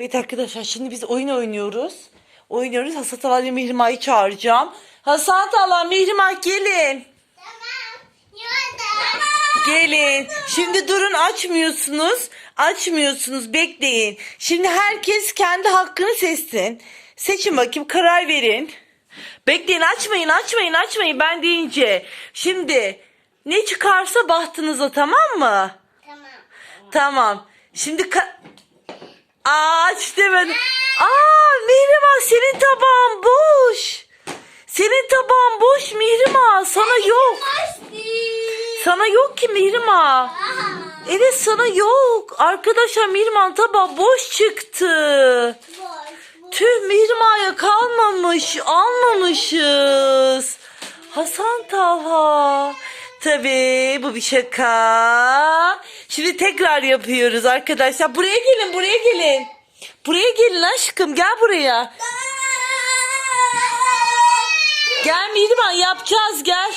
Evet arkadaşlar şimdi biz oyun oynuyoruz. Oynuyoruz. Hasan Tala ile Mihrimah'ı çağıracağım. Hasan Tala, Mihrimah gelin. Tamam. Yolda. Gelin. Şimdi durun açmıyorsunuz. Açmıyorsunuz bekleyin. Şimdi herkes kendi hakkını seçsin. Seçin bakayım karar verin. Bekleyin açmayın açmayın açmayın ben deyince. Şimdi ne çıkarsa bahtınıza tamam mı? Tamam. Tamam. Şimdi ka- aç demedim. Aa Mihrimah senin tabağın boş. Senin tabağın boş Mihrimah. Sana yok. Sana yok ki Mihrimah. Evet sana yok. Arkadaşlar Mihrimah'ın tabağı boş çıktı. Tüh Mihrimah'ya kalmamış. Almamışız. Hasan Talha. Tabii bu bir şaka. Şimdi tekrar yapıyoruz arkadaşlar. Buraya gelin buraya gelin. Buraya gelin aşkım gel buraya. Gel Mihrimah yapacağız gel.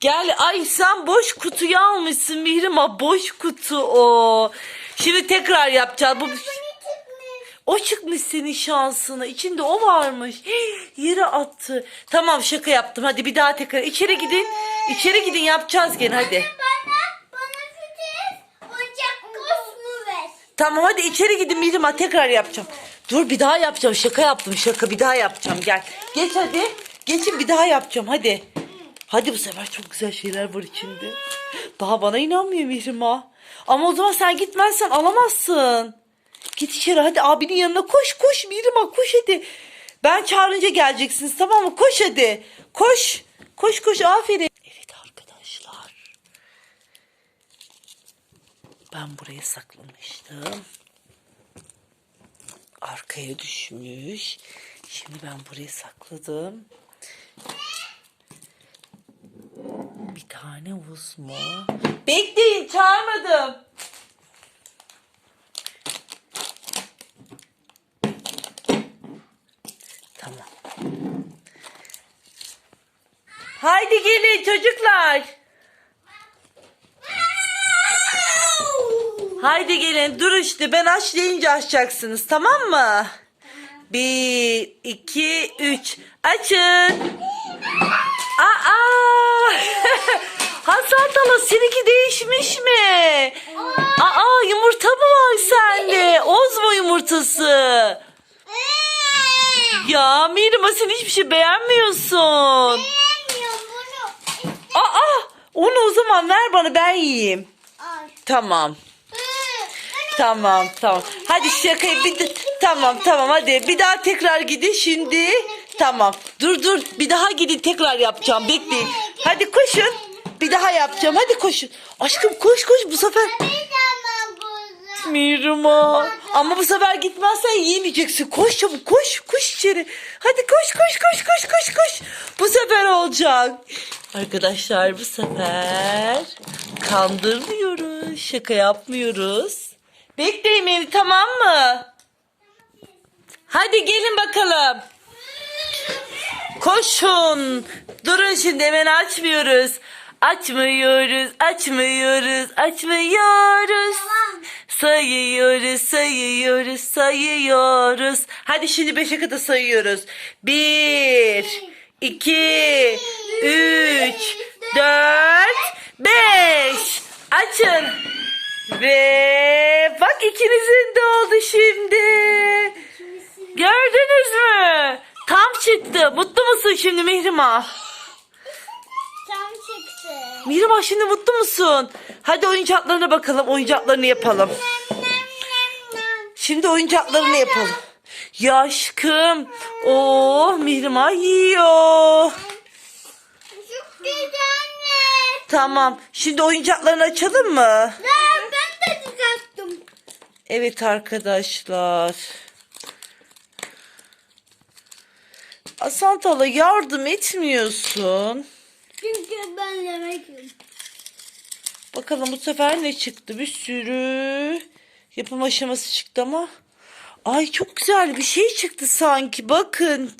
Gel ay sen boş kutuyu almışsın Mihrimah boş kutu o. Şimdi tekrar yapacağız. Bu o çıkmış senin şansına. İçinde o varmış. Hii, Yere attı. Tamam şaka yaptım. Hadi bir daha tekrar. İçeri gidin. İçeri gidin yapacağız gene hadi. Bana, bana küçük ocak ver. Tamam hadi içeri gidin Mihrimah tekrar yapacağım. Dur bir daha yapacağım. Şaka yaptım şaka. Bir daha yapacağım. Gel. Geç hadi. Geçin bir daha yapacağım hadi. Hadi bu sefer çok güzel şeyler var içinde. Daha bana inanmıyor Mihrimah. Ama o zaman sen gitmezsen alamazsın. Git içeri hadi abinin yanına koş koş Mihrimah koş hadi. Ben çağırınca geleceksiniz tamam mı? Koş hadi. Koş. Koş koş aferin. Evet arkadaşlar. Ben buraya saklamıştım. Arkaya düşmüş. Şimdi ben buraya sakladım. Bir tane vuz mu? Bekleyin çağırmadım. Tamam. Haydi gelin çocuklar. Haydi gelin dur işte ben aç deyince açacaksınız tamam mı? Bir, iki, üç. Açın. Aa! Hasan Tala seninki değişmiş mi? Aa yumurta mı var sende? Ozmo yumurtası. Ya Mirma sen hiçbir şey beğenmiyorsun. Beğenmiyorum bunu. Aa onu o zaman ver bana ben yiyeyim. Al. Tamam. Tamam tamam. Hadi şakayı bir de- tamam tamam hadi bir daha tekrar gidin şimdi. Tamam. Dur dur bir daha gidin tekrar yapacağım bekleyin. Hadi koşun. Bir daha yapacağım hadi koşun. Aşkım koş koş bu sefer. Bir zaman buldum. Mirma. Ama bu sefer gitmezsen yiyemeyeceksin. Koş çabuk koş koş içeri. Hadi koş koş koş koş koş koş. Bu sefer olacak. Arkadaşlar bu sefer kandırmıyoruz. Şaka yapmıyoruz. Bekleyin beni tamam mı? Hadi gelin bakalım. Koşun. Durun şimdi hemen açmıyoruz. Açmıyoruz, açmıyoruz, açmıyoruz. Sayıyoruz, sayıyoruz, sayıyoruz. Hadi şimdi beşe kadar sayıyoruz. Bir, iki, üç, dört, beş. Açın. Ve bak ikinizin de oldu şimdi. Gördünüz mü? Tam çıktı. Mutlu musun şimdi Mihrimah? Çıktı. Mihrimah şimdi mutlu musun? Hadi oyuncaklarına bakalım. Oyuncaklarını yapalım. Şimdi oyuncaklarını yapalım. Ya aşkım. Oh Mihrimah yiyor. Tamam. Şimdi oyuncaklarını açalım mı? Ben, ben de düzelttim. Evet arkadaşlar. Asantala yardım etmiyorsun. Çünkü ben yemek yiyorum. Bakalım bu sefer ne çıktı? Bir sürü yapım aşaması çıktı ama. Ay çok güzel bir şey çıktı sanki. Bakın.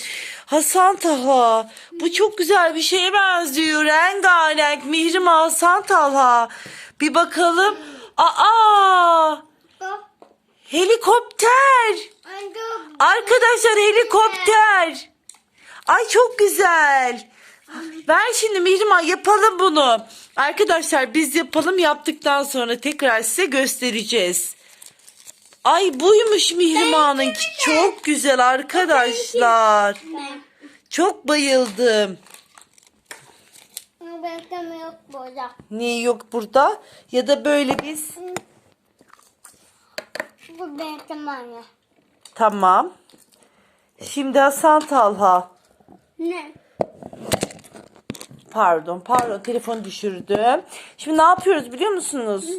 Hasan Taha. Bu çok güzel bir şeye benziyor. Rengarenk. Mihrimah Hasan Talha. Bir bakalım. Aa! Helikopter. Arkadaşlar helikopter. Ay çok güzel. Ver şimdi Mihrimah yapalım bunu. Arkadaşlar biz yapalım yaptıktan sonra tekrar size göstereceğiz. Ay buymuş Mihrimah'ınki. Çok güzel arkadaşlar. Çok bayıldım. Benim yok burada. Niye yok burada? Ya da böyle biz. Bu benim anne. Tamam. Şimdi Hasan Talha. Ne? Pardon, pardon telefonu düşürdüm. Şimdi ne yapıyoruz biliyor musunuz?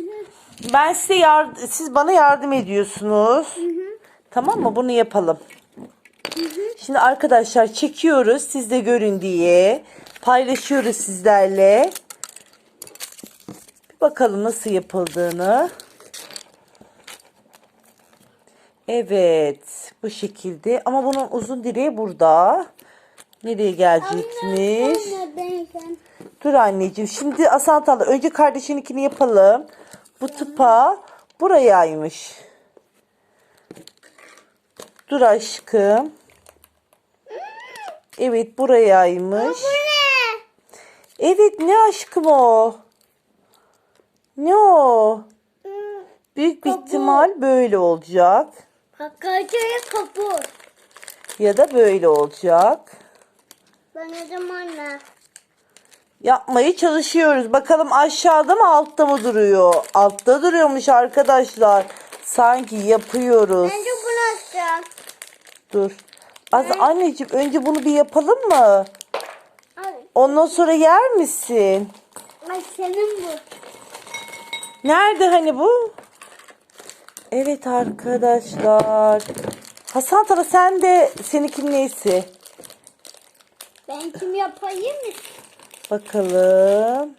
Ben size yard siz bana yardım ediyorsunuz. Tamam mı? Bunu yapalım. Şimdi arkadaşlar çekiyoruz siz de görün diye. Paylaşıyoruz sizlerle. Bir bakalım nasıl yapıldığını. Evet, bu şekilde. Ama bunun uzun direği burada. Nereye gelecekmiş? Dur anneciğim. Şimdi Asantalı önce kardeşininkini yapalım. Bu tıpa burayaymış. Dur aşkım. Evet burayaymış. Bu ne? Evet ne aşkım o? Ne o? Büyük bir ihtimal böyle olacak. Hakikaten kapı. Ya da böyle olacak. Ben dedim anne. Yapmaya çalışıyoruz. Bakalım aşağıda mı altta mı duruyor? Altta duruyormuş arkadaşlar. Sanki yapıyoruz. Bence bunu açacağım. Dur. Az anneciğim önce bunu bir yapalım mı? Al. Ondan sonra yer misin? Ay senin bu. Nerede hani bu? Evet arkadaşlar. Hasan Tala sen de seninkinin neyse. Ben kim yapayım mı? Bakalım.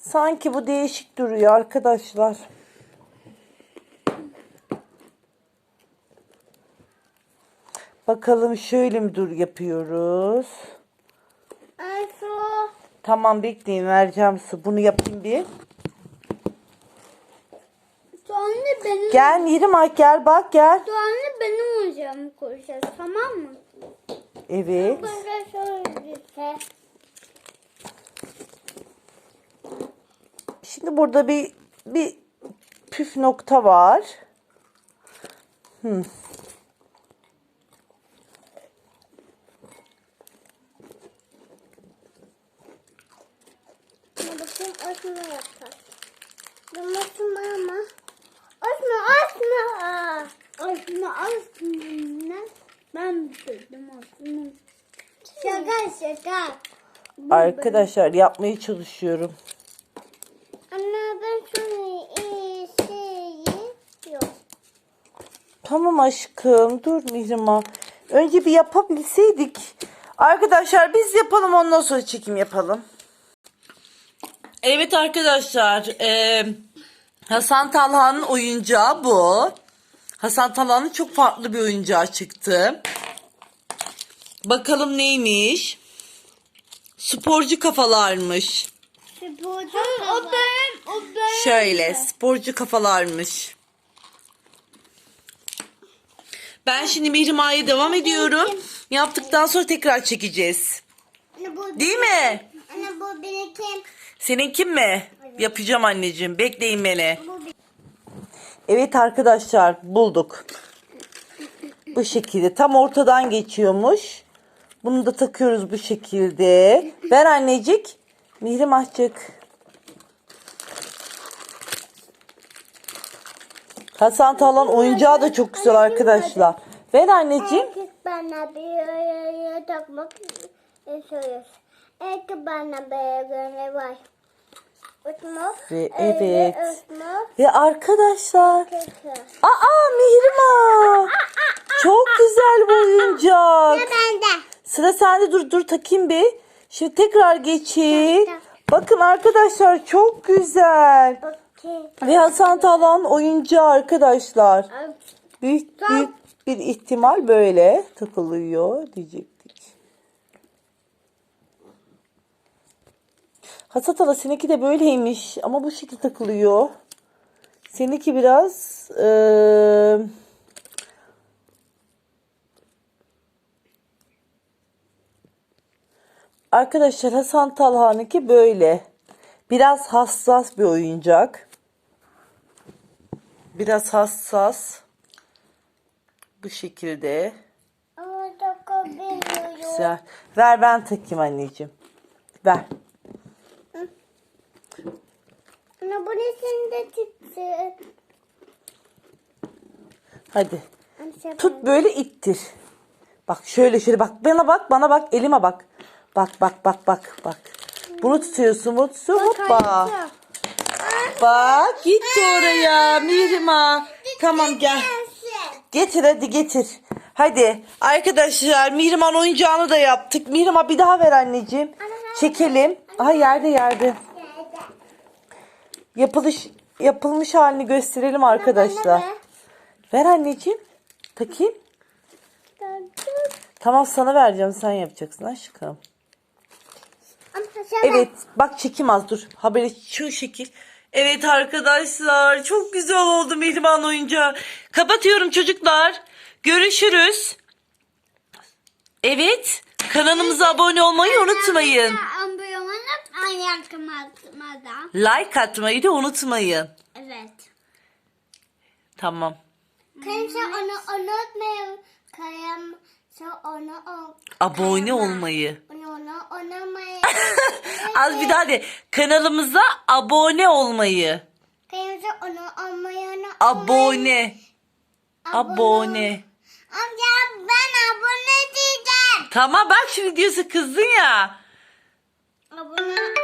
Sanki bu değişik duruyor arkadaşlar. Bakalım şöyle mi dur yapıyoruz. Ay su. Tamam bekleyin vereceğim su. Bunu yapayım bir. Anne benim. Gel Mihrimah gel bak gel. Su anne benim oyuncağımı koyacağız tamam mı? Evet. Şöyle. Şimdi burada bir bir püf nokta var. Hmm. Bakayım açma yapar. Ben açma ama. Açma. Açma açma. Ben bitirdim açma. Şaka şaka. Arkadaşlar yapmaya çalışıyorum. Anne ben şunu iyi şeyi yok. Tamam aşkım dur Mihrimah. Önce bir yapabilseydik. Arkadaşlar biz yapalım ondan sonra çekim yapalım. Evet arkadaşlar. eee, Hasan Talha'nın oyuncağı bu. Hasan Talha'nın çok farklı bir oyuncağı çıktı. Bakalım neymiş? Sporcu kafalarmış. Sporcu o benim o benim. Şöyle sporcu kafalarmış. Ben şimdi Mihrimah'ya devam ediyorum. Yaptıktan sonra tekrar çekeceğiz. Değil mi? Anne bu benim kim? Senin kim mi? Yapacağım anneciğim. Bekleyin beni. Evet arkadaşlar bulduk. Bu şekilde tam ortadan geçiyormuş. Bunu da takıyoruz bu şekilde. Ver annecik. Mihrimahçık. Hasan Talan oyuncağı da çok güzel arkadaşlar. Ver anneciğim. Herkes bana bir takmak istiyor. Herkes bana bir var. Uçma. Ve evet. Ve arkadaşlar. Aa Mihrimah. Çok güzel bu oyuncak. Sıra sende dur dur takayım bir. Şimdi tekrar geçeyim. Tak, Bakın arkadaşlar çok güzel. Ve Hasan Talan oyuncağı arkadaşlar. Büyük, büyük bir ihtimal böyle takılıyor diyecektik. Hasan Talan seninki de böyleymiş ama bu şekilde takılıyor. Seninki biraz eee, Arkadaşlar Hasan Talha'nınki böyle. Biraz hassas bir oyuncak. Biraz hassas. Bu şekilde. Ama takabiliyorum. Güzel. Ver ben takayım anneciğim. Ver. Ana bu sende çıktı? Hadi. Amca Tut böyle ittir. Bak şöyle şöyle bak bana bak bana bak elime bak. Bak bak bak bak bak. Bunu tutuyorsun bunu tutuyorsun hoppa. Bak gitti oraya Mihrimah. Tamam gel. Getir hadi getir. Hadi arkadaşlar Mihrimah'ın oyuncağını da yaptık. Mihrimah bir daha ver anneciğim. Çekelim. Aha yerde yerde. Yapılış yapılmış halini gösterelim arkadaşlar. Ver anneciğim. Takayım. Tamam sana vereceğim sen yapacaksın aşkım. Evet bak çekim az dur. Haberi şu şekil. Evet arkadaşlar çok güzel oldu Mihrimah'ın oyuncağı. Kapatıyorum çocuklar. Görüşürüz. Evet kanalımıza abone olmayı unutmayın. Like atmayı da unutmayın. Evet. Tamam. Kimse onu unutmayın. Kimse onu o- Abone olmayı. onu onu unutmayın. Az bir daha de. Kanalımıza abone olmayı. Kimse onu olmayı Abone. Abone. Amca ben abone diyeceğim. Tamam bak şimdi diyorsa kızdın ya. 我不能